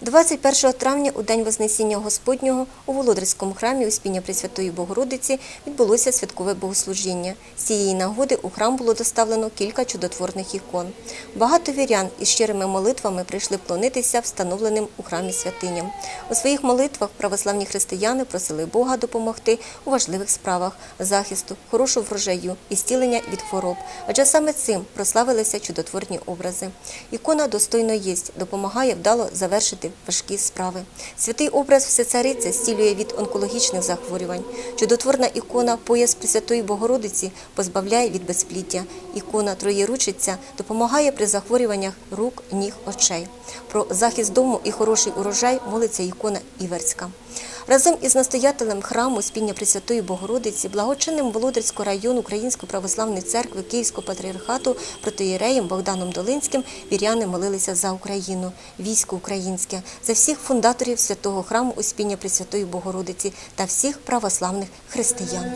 21 травня, у день Вознесіння Господнього, у Володарському храмі Успіння Пресвятої Богородиці відбулося святкове богослужіння. З цієї нагоди у храм було доставлено кілька чудотворних ікон. Багато вірян із щирими молитвами прийшли вклонитися встановленим у храмі святиням. У своїх молитвах православні християни просили Бога допомогти у важливих справах захисту, хорошу врожаю і зцілення від хвороб. Адже саме цим прославилися чудотворні образи. Ікона достойно єсть, допомагає вдало завершити важкі справи. Святий образ Всецариця зцілює від онкологічних захворювань. Чудотворна ікона пояс Пресвятої Богородиці позбавляє від безпліття. Ікона Троєручиця допомагає при захворюваннях рук, ніг, очей. Про захист дому і хороший урожай молиться ікона Іверська. Разом із настоятелем храму спільня Пресвятої Богородиці, благочинним Володарського району Української православної церкви Київського патріархату протоєреєм Богданом Долинським віряни молилися за Україну, військо українське, за всіх фундаторів святого храму Успіння Пресвятої Богородиці та всіх православних християн.